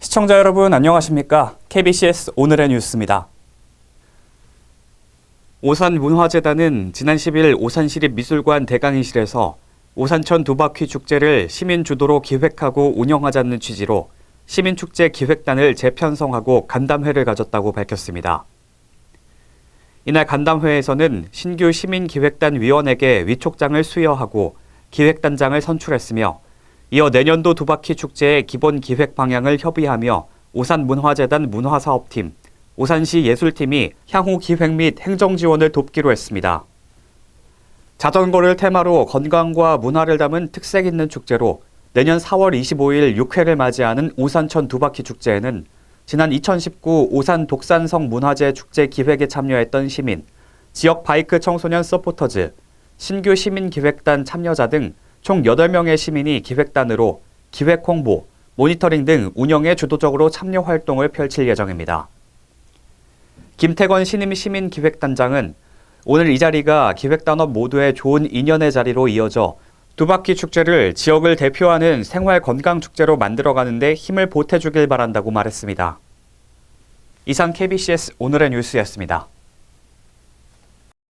시청자 여러분 안녕하십니까? KBCS 오늘의 뉴스입니다. 오산문화재단은 지난 10일 오산시립미술관 대강의실에서 오산천 두바퀴 축제를 시민 주도로 기획하고 운영하자는 취지로 시민축제 기획단을 재편성하고 간담회를 가졌다고 밝혔습니다. 이날 간담회에서는 신규 시민기획단 위원에게 위촉장을 수여하고 기획단장을 선출했으며 이어 내년도 두바퀴 축제의 기본 기획 방향을 협의하며 오산문화재단 문화사업팀, 오산시 예술팀이 향후 기획 및 행정 지원을 돕기로 했습니다. 자전거를 테마로 건강과 문화를 담은 특색 있는 축제로 내년 4월 25일 6회를 맞이하는 오산천 두바퀴 축제에는 지난 2019 오산 독산성 문화재 축제 기획에 참여했던 시민, 지역 바이크 청소년 서포터즈, 신규 시민기획단 참여자 등 총 8명의 시민이 기획단으로 기획 홍보, 모니터링 등 운영에 주도적으로 참여 활동을 펼칠 예정입니다. 김태건 신임 시민기획단장은 오늘 이 자리가 기획단원 모두의 좋은 인연의 자리로 이어져 두바퀴 축제를 지역을 대표하는 생활 건강 축제로 만들어가는데 힘을 보태주길 바란다고 말했습니다. 이상 KBCS 오늘의 뉴스였습니다.